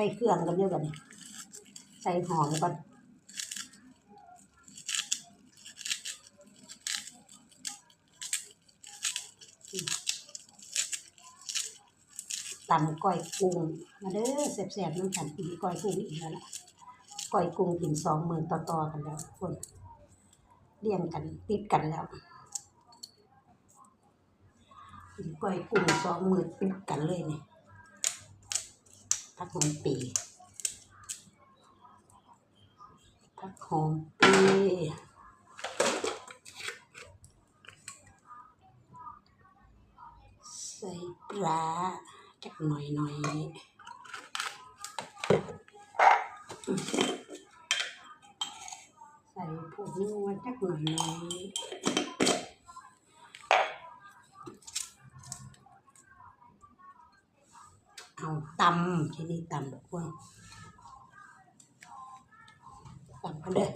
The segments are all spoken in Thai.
ส่เครื่องกันเยอะกันนี่ใส่หอมก่อนตำก้อยกุ้งมาเด้อแซ่บๆน้ำกันกินก้อยกุ้งอีกแล้วล่ะก้อยกุ้งกินสองมือต่อๆกันแล้วคนเลี้ยงกันติดกันแล้วกินก้อยกุ้งสองมือติดกันเลยนี่ ผักหอมปีผักหอมปีใส่ปลาจักหน่อยหน่อยใส่ผงนัวจักหน่อยหน่อย เอาตำที่นี่ตำกคนตำกันเด้อ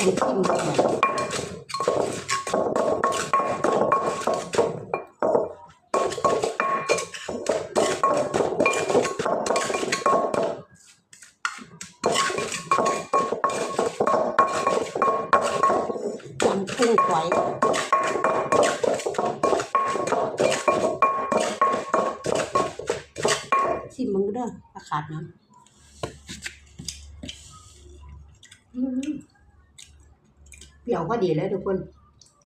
น้ำจิ้มก่อนตำกุ้งฝอ ชิมมึงเด้อราคาดน้ำเปรี้ยวก็ดีเลยทุกคน